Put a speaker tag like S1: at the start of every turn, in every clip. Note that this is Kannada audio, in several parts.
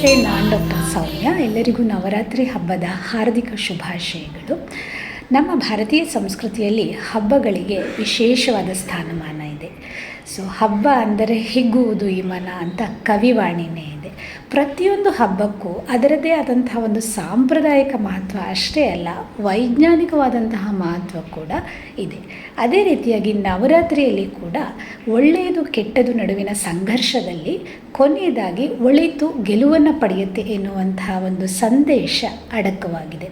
S1: ನಮಸ್ತೆ, ನಾನು ಡಾಕ್ಟರ್ ಸೌಮ್ಯ. ಎಲ್ಲರಿಗೂ ನವರಾತ್ರಿ ಹಬ್ಬದ ಹಾರ್ದಿಕ ಶುಭಾಶಯಗಳು. ನಮ್ಮ ಭಾರತೀಯ ಸಂಸ್ಕೃತಿಯಲ್ಲಿ ಹಬ್ಬಗಳಿಗೆ ವಿಶೇಷವಾದ ಸ್ಥಾನಮಾನ ಇದೆ. ಸೊ ಹಬ್ಬ ಅಂದರೆ ಹಿಗ್ಗುವುದು ಈ ಮನ ಅಂತ ಕವಿವಾಣಿನೇ ಇದೆ. ಪ್ರತಿಯೊಂದು ಹಬ್ಬಕ್ಕೂ ಅದರದೇ ಆದಂತಹ ಒಂದು ಸಾಂಪ್ರದಾಯಿಕ ಮಹತ್ವ ಅಷ್ಟೇ ಅಲ್ಲ, ವೈಜ್ಞಾನಿಕವಾದಂತಹ ಮಹತ್ವ ಕೂಡ ಇದೆ. ಅದೇ ರೀತಿಯಾಗಿ ನವರಾತ್ರಿಯಲ್ಲಿ ಕೂಡ ಒಳ್ಳೆಯದು ಕೆಟ್ಟದು ನಡುವಿನ ಸಂಘರ್ಷದಲ್ಲಿ ಕೊನೆಯದಾಗಿ ಒಳಿತು ಗೆಲುವನ್ನು ಪಡೆಯುತ್ತೆ ಎನ್ನುವಂತಹ ಒಂದು ಸಂದೇಶ ಅಡಕವಾಗಿದೆ.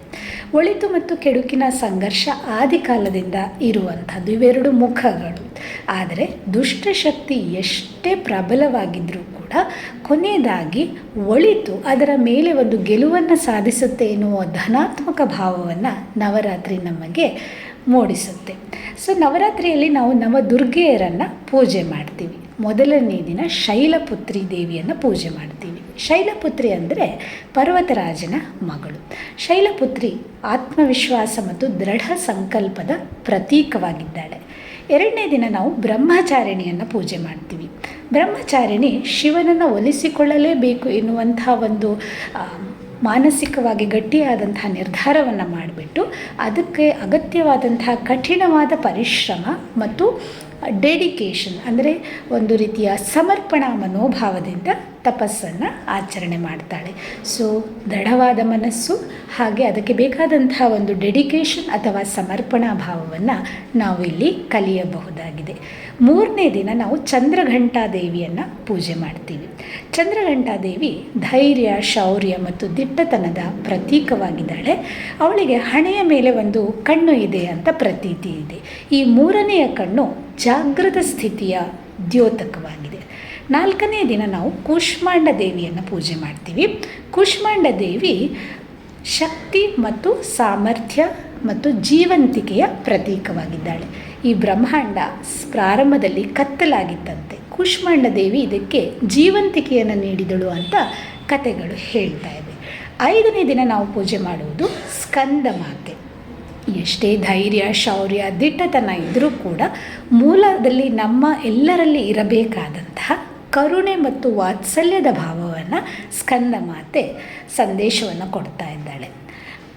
S1: ಒಳಿತು ಮತ್ತು ಕೆಡುಕಿನ ಸಂಘರ್ಷ ಆದಿಕಾಲದಿಂದ ಇರುವಂಥದ್ದು ಇವೆರಡು ಮುಖಗಳು. ಆದರೆ ದುಷ್ಟಶಕ್ತಿ ಎಷ್ಟೇ ಪ್ರಬಲವಾಗಿದ್ದರೂ ಕೂಡ ಕೊನೆಯದಾಗಿ ಒಳಿತು ಅದರ ಮೇಲೆ ಒಂದು ಗೆಲುವನ್ನು ಸಾಧಿಸುತ್ತೆ ಎನ್ನುವ ಧನಾತ್ಮಕ ಭಾವವನ್ನು ನವರಾತ್ರಿ ನಮಗೆ ಮೂಡಿಸುತ್ತೆ. ಸೊ ನವರಾತ್ರಿಯಲ್ಲಿ ನಾವು ನವದುರ್ಗೆಯರನ್ನು ಪೂಜೆ ಮಾಡ್ತೀವಿ. ಮೊದಲನೇ ದಿನ ಶೈಲಪುತ್ರಿ ದೇವಿಯನ್ನು ಪೂಜೆ ಮಾಡ್ತೀವಿ. ಶೈಲಪುತ್ರಿ ಅಂದರೆ ಪರ್ವತರಾಜನ ಮಗಳು. ಶೈಲಪುತ್ರಿ ಆತ್ಮವಿಶ್ವಾಸ ಮತ್ತು ದೃಢ ಸಂಕಲ್ಪದ ಪ್ರತೀಕವಾಗಿದ್ದಾಳೆ. ಎರಡನೇ ದಿನ ನಾವು ಬ್ರಹ್ಮಚಾರಿಣಿಯನ್ನು ಪೂಜೆ ಮಾಡ್ತೀವಿ. ಬ್ರಹ್ಮಚಾರಿಣಿ ಶಿವನನ್ನು ಒಲಿಸಿಕೊಳ್ಳಲೇಬೇಕು ಎನ್ನುವಂಥ ಒಂದು ಮಾನಸಿಕವಾಗಿ ಗಟ್ಟಿಯಾದಂತಹ ನಿರ್ಧಾರವನ್ನು ಮಾಡಿಬಿಟ್ಟು ಅದಕ್ಕೆ ಅಗತ್ಯವಾದಂತಹ ಕಠಿಣವಾದ ಪರಿಶ್ರಮ ಮತ್ತು ಡೆಡಿಕೇಶನ್ ಅಂದರೆ ಒಂದು ರೀತಿಯ ಸಮರ್ಪಣಾ ಮನೋಭಾವದಿಂದ ತಪಸ್ಸನ್ನು ಆಚರಣೆ ಮಾಡ್ತಾಳೆ. ಸೊ ದೃಢವಾದ ಮನಸ್ಸು ಹಾಗೆ ಅದಕ್ಕೆ ಬೇಕಾದಂತಹ ಒಂದು ಡೆಡಿಕೇಶನ್ ಅಥವಾ ಸಮರ್ಪಣಾ ಭಾವವನ್ನು ನಾವು ಇಲ್ಲಿ ಕಲಿಯಬಹುದಾಗಿದೆ. ಮೂರನೇ ದಿನ ನಾವು ಚಂದ್ರಘಂಟಾ ದೇವಿಯನ್ನು ಪೂಜೆ ಮಾಡ್ತೀವಿ. ಚಂದ್ರಘಂಟಾ ದೇವಿ ಧೈರ್ಯ, ಶೌರ್ಯ ಮತ್ತು ದಿಟ್ಟತನದ ಪ್ರತೀಕವಾಗಿದ್ದಾಳೆ. ಅವಳಿಗೆ ಹಣೆಯ ಮೇಲೆ ಒಂದು ಕಣ್ಣು ಇದೆ ಅಂತ ಪ್ರತೀತಿ ಇದೆ. ಈ ಮೂರನೆಯ ಕಣ್ಣು ಜಾಗೃತ ಸ್ಥಿತಿಯ ದ್ಯೋತಕವಾಗಿದೆ. ನಾಲ್ಕನೇ ದಿನ ನಾವು ಕೂಷ್ಮಾಂಡ ದೇವಿಯನ್ನು ಪೂಜೆ ಮಾಡ್ತೀವಿ. ಕೂಷ್ಮಾಂಡ ದೇವಿ ಶಕ್ತಿ ಮತ್ತು ಸಾಮರ್ಥ್ಯ ಮತ್ತು ಜೀವಂತಿಕೆಯ ಪ್ರತೀಕವಾಗಿದ್ದಾಳೆ. ಈ ಬ್ರಹ್ಮಾಂಡ ಪ್ರಾರಂಭದಲ್ಲಿ ಕತ್ತಲಾಗಿತ್ತಂತೆ. ಕೂಷ್ಮಾಂಡ ದೇವಿ ಇದಕ್ಕೆ ಜೀವಂತಿಕೆಯನ್ನು ನೀಡಿದಳು ಅಂತ ಕತೆಗಳು ಹೇಳ್ತಾ ಇವೆ ಐದನೇ ದಿನ ನಾವು ಪೂಜೆ ಮಾಡುವುದು ಸ್ಕಂದ ಮಾತೆ. ಎಷ್ಟೇ ಧೈರ್ಯ, ಶೌರ್ಯ, ದಿಟ್ಟತನ ಇದ್ದರೂ ಕೂಡ ಮೂಲದಲ್ಲಿ ನಮ್ಮ ಎಲ್ಲರಲ್ಲಿ ಇರಬೇಕಾದಂತಹ ಕರುಣೆ ಮತ್ತು ವಾತ್ಸಲ್ಯದ ಭಾವವನ್ನು ಸ್ಕಂದ ಮಾತೆ ಸಂದೇಶವನ್ನು ಕೊಡ್ತಾ ಇದ್ದಾಳೆ.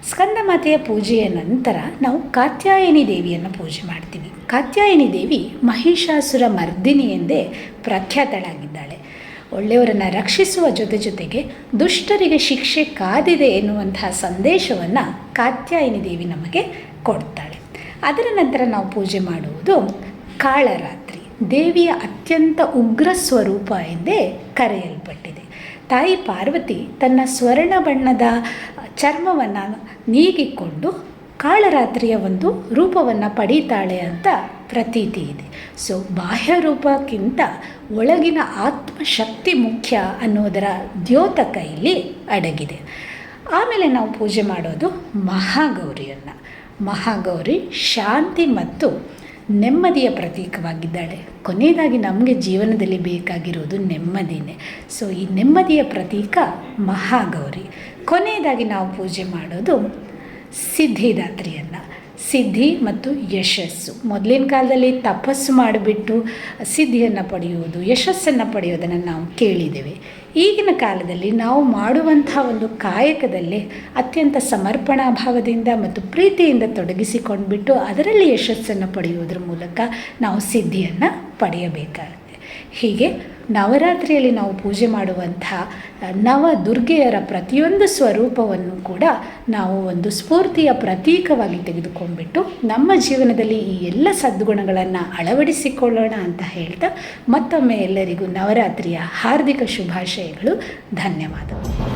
S1: ಸ್ಕಂದ ಮಾತೆಯ ಪೂಜೆಯ ನಂತರ ನಾವು ಕಾತ್ಯಾಯನಿ ದೇವಿಯನ್ನು ಪೂಜೆ ಮಾಡ್ತೀವಿ. ಕಾತ್ಯಾಯನಿ ದೇವಿ ಮಹಿಷಾಸುರ ಮರ್ದಿನಿ ಎಂದೇ ಪ್ರಖ್ಯಾತಳಾಗಿದ್ದಾಳೆ. ಒಳ್ಳೆಯವರನ್ನು ರಕ್ಷಿಸುವ ಜೊತೆ ಜೊತೆಗೆ ದುಷ್ಟರಿಗೆ ಶಿಕ್ಷೆ ಕಾದಿದೆ ಎನ್ನುವಂತಹ ಸಂದೇಶವನ್ನು ಕಾತ್ಯಾಯನಿ ದೇವಿ ನಮಗೆ ಕೊಡ್ತಾಳೆ. ಅದರ ನಂತರ ನಾವು ಪೂಜೆ ಮಾಡುವುದು ಕಾಳರಾತ್ರಿ. ದೇವಿಯ ಅತ್ಯಂತ ಉಗ್ರ ಸ್ವರೂಪ ಎಂದೇ ಕರೆಯಲ್ಪಟ್ಟಿದೆ. ತಾಯಿ ಪಾರ್ವತಿ ತನ್ನ ಸ್ವರ್ಣ ಬಣ್ಣದ ಚರ್ಮವನ್ನು ನೀಗಿಕೊಂಡು ಕಾಳರಾತ್ರಿಯ ಒಂದು ರೂಪವನ್ನು ಪಡೀತಾಳೆ ಅಂತ ಪ್ರತೀತಿ ಇದೆ. ಸೊ ಬಾಹ್ಯ ರೂಪಕ್ಕಿಂತ ಒಳಗಿನ ಆತ್ಮಶಕ್ತಿ ಮುಖ್ಯ ಅನ್ನೋದರ ದ್ಯೋತಕ ಇಲ್ಲಿ ಅಡಗಿದೆ. ಆಮೇಲೆ ನಾವು ಪೂಜೆ ಮಾಡೋದು ಮಹಾಗೌರಿಯನ್ನು. ಮಹಾಗೌರಿ ಶಾಂತಿ ಮತ್ತು ನೆಮ್ಮದಿಯ ಪ್ರತೀಕವಾಗಿದ್ದಾಳೆ. ಕೊನೆಯದಾಗಿ ನಮಗೆ ಜೀವನದಲ್ಲಿ ಬೇಕಾಗಿರೋದು ನೆಮ್ಮದಿನೇ. ಸೊ ಈ ನೆಮ್ಮದಿಯ ಪ್ರತೀಕ ಮಹಾಗೌರಿ. ಕೊನೆಯದಾಗಿ ನಾವು ಪೂಜೆ ಮಾಡೋದು ಸಿದ್ಧಿದಾತ್ರಿಯನ್ನು. ಸಿದ್ಧಿ ಮತ್ತು ಯಶಸ್ಸು. ಮೊದಲಿನ ಕಾಲದಲ್ಲಿ ತಪಸ್ಸು ಮಾಡಿಬಿಟ್ಟು ಸಿದ್ಧಿಯನ್ನು ಪಡೆಯುವುದು, ಯಶಸ್ಸನ್ನು ಪಡೆಯೋದನ್ನು ನಾವು ಕೇಳಿದ್ದೇವೆ. ಈಗಿನ ಕಾಲದಲ್ಲಿ ನಾವು ಮಾಡುವಂಥ ಒಂದು ಕಾಯಕದಲ್ಲಿ ಅತ್ಯಂತ ಸಮರ್ಪಣಾ ಭಾವದಿಂದ ಮತ್ತು ಪ್ರೀತಿಯಿಂದ ತೊಡಗಿಸಿಕೊಂಡ್ಬಿಟ್ಟು ಅದರಲ್ಲಿ ಯಶಸ್ಸನ್ನು ಪಡೆಯುವುದರ ಮೂಲಕ ನಾವು ಸಿದ್ಧಿಯನ್ನು ಪಡೆಯಬೇಕಾಗುತ್ತೆ. ಹೀಗೆ ನವರಾತ್ರಿಯಲ್ಲಿ ನಾವು ಪೂಜೆ ಮಾಡುವಂಥ ನವ ದುರ್ಗೆಯರ ಪ್ರತಿಯೊಂದು ಸ್ವರೂಪವನ್ನು ಕೂಡ ನಾವು ಒಂದು ಸ್ಫೂರ್ತಿಯ ಪ್ರತೀಕವಾಗಿ ತೆಗೆದುಕೊಂಡ್ಬಿಟ್ಟು ನಮ್ಮ ಜೀವನದಲ್ಲಿ ಈ ಎಲ್ಲ ಸದ್ಗುಣಗಳನ್ನು ಅಳವಡಿಸಿಕೊಳ್ಳೋಣ ಅಂತ ಹೇಳ್ತಾ ಮತ್ತೊಮ್ಮೆ ಎಲ್ಲರಿಗೂ ನವರಾತ್ರಿಯ ಹಾರ್ದಿಕ ಶುಭಾಶಯಗಳು. ಧನ್ಯವಾದಗಳು